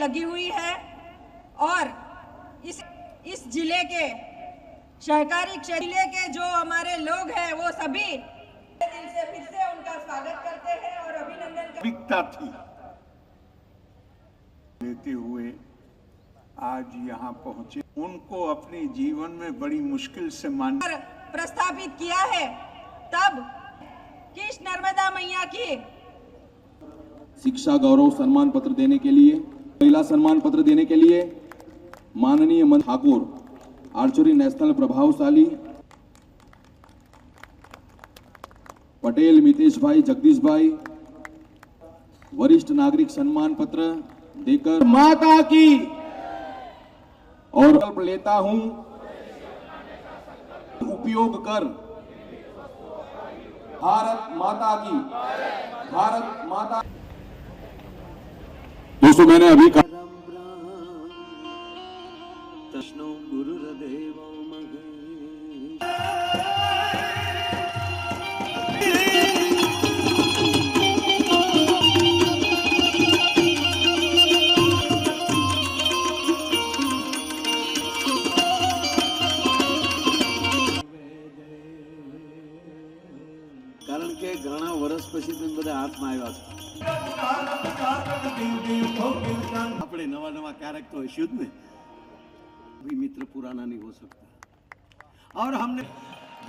लगी हुई है और इस इस ज़िले के सहकारी क्षेत्र ज़िले के जो हमारे लोग हैं वो सभी दिल से फिर से उनका स्वागत करते हैं और अभिनंदन करते थी। लेते हुए आज यहाँ पहुँचे। उनको अपने जीवन में बड़ी मुश्किल से मान पर प्रस्थापित किया है। तब किस नर्मदा मैया की? शिक्षा गौरव सम्मान पत्र देने के लिए महिला सम्मान पत्र देने के लिए माननीय मन ठाकुर, आर्चरी नेशनल प्रभावशाली पटेल मितेश भाई, जगदीश भाई, वरिष्ठ नागरिक सम्मान पत्र देकर माता की और लेता हूँ। उपयोग कर भारत माता की, भारत माता दोस्तों मैंने अभी कहा કે ઘણા વર્ષ પછી તમે બધા હાથમાં આવ્યા છો આપણે નવા નવા ક્યારેક તો હશું જ ને भी मित्र पुराना नहीं हो सकता और हमने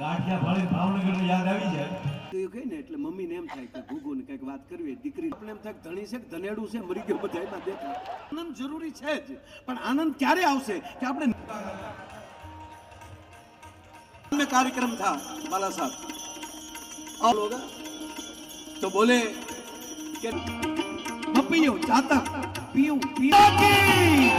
ગાંઠિયા ફાળી ભાવનગર યાદ આવી જાય તો એ કહે ને એટલે મમ્મીને એમ થાય કે ભૂગો ને કંઈક વાત કરવી હોય. દીકરી આપણે એમ થાય કે ધણી છે કે ધનેડું છે મરી ગયો બધા એમાં દેખાય આનંદ જરૂરી છે જ પણ આનંદ ક્યારે આવશે કે આપણે में कार्यक्रम था बाला साहब और लोग तो बोले कि मैं पीऊं चाहता पीऊं पीऊं